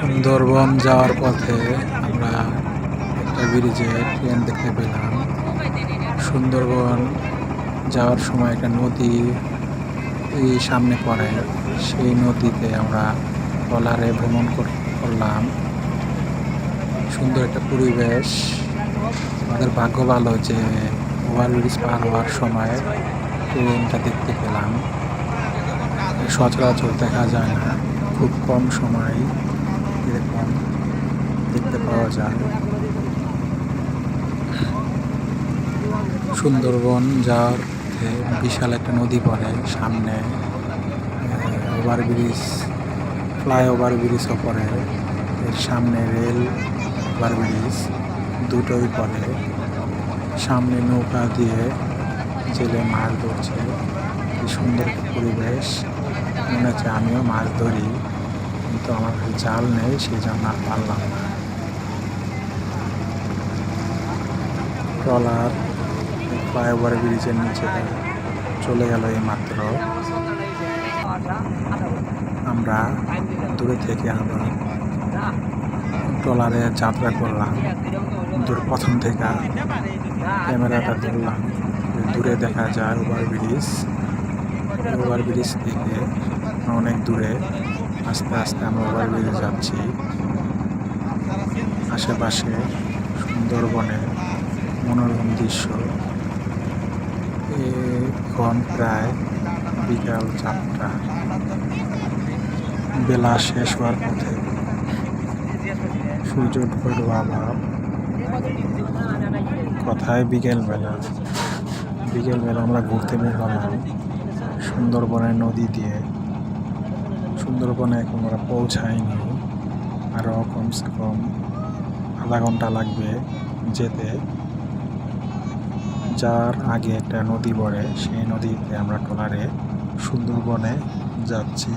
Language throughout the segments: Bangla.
সুন্দরবন যাওয়ার পথে আমরা একটা ব্রিজে ট্রেন দেখতে পেলাম। সুন্দরবন যাওয়ার সময় একটা নদী সামনে পড়ে। সেই নদীতে আমরা ট্রলারে ভ্রমণ কর- করলাম। সুন্দর একটা পরিবেশ। আমাদের ভাগ্য ভালো যে ওভারব্রিজ পার হওয়ার সময় ট্রেনটা দেখতে পেলাম। সচরাচর দেখা যায় না, খুব কম সময়। এরকম দেখতে পাওয়া যায়। সুন্দরবন যার বিশাল একটা নদী পড়ে সামনে ওভারব্রিজ, ফ্লাইওভার ব্রিজও পড়ে। এর সামনে রেল, ওভারব্রিজ দুটোই পড়ে। সামনে নৌকা দিয়ে জেলে মাছ ধরছে। কি সুন্দর পরিবেশ। মনে হচ্ছে আমিও মাছ ধরি। কিন্তু আমার কাছে জাল নেই, সেই জন্য আর পারলাম না। ট্রলার, ফ্লাইওভার ব্রিজের নিচে চলে গেল এই মাত্র আমরা দূরে থেকে আবার ট্রলারে যাত্রা করলাম। দূর প্রথম থেকে ক্যামেরাটা ধরলাম। দূরে দেখা যায় ওভার ব্রিজ ওভার ব্রিজ থেকে অনেক দূরে আস্তে আস্তে আমরা ওভার ব্রিজে যাচ্ছি। আশেপাশে সুন্দরবনের মনোরম দৃশ্য। এখন প্রায় বিকাল চারটা। বেলা শেষ হওয়ার পথে সূর্য ডুবার অভাব কথায় বিকেলবেলা। বিকেলবেলা আমরা ঘুরতে বের হলাম সুন্দরবনের নদী দিয়ে। সুন্দরবনে এখন আমরা পৌঁছাইনি আরও কমসে কম আধা ঘণ্টা লাগবে যেতে। যার আগে একটা নদী পড়ে সেই নদীতে আমরা ট্রলারে সুন্দরবনে যাচ্ছি।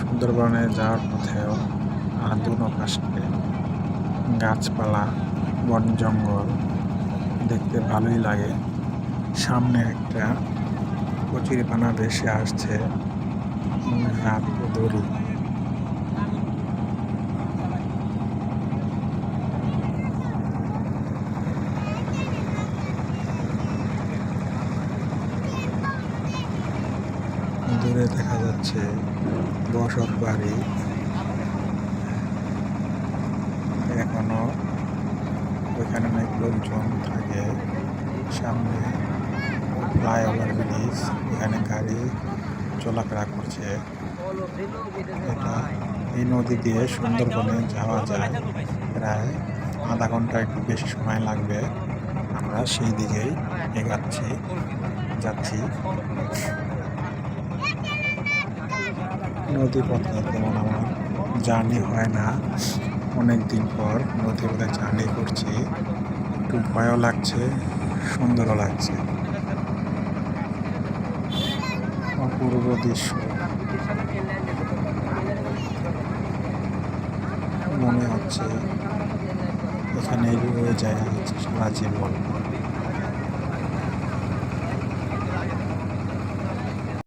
সুন্দরবনে যাওয়ার পথেও আর দুনো পাশে গাছপালা, বন জঙ্গল দেখতে ভালোই লাগে। সামনে একটা কচুরিপানা ভেসে আসছে। দূরে দেখা যাচ্ছে বসত বাড়ি। এখনও ওইখানে অনেক লোকজন থাকে। সামনে ফ্লাইওভার ব্রিজ। চলাফেরা করছে। এটা এই নদী দিয়ে সুন্দরবনে যাওয়া যায়। প্রায় আধা ঘণ্টা একটু বেশি সময় লাগবে। আমরা সেই দিকেই এগাচ্ছি, যাচ্ছি। নদী পথে তেমন আমার জার্নি হয় না। অনেক দিন পর নদী পথে জার্নি করছি। একটু ভয়ও লাগছে, সুন্দরও লাগছে। অপূর্ব দৃশ্য। মনে হচ্ছে এখানে রয়ে যায় সারা জীবন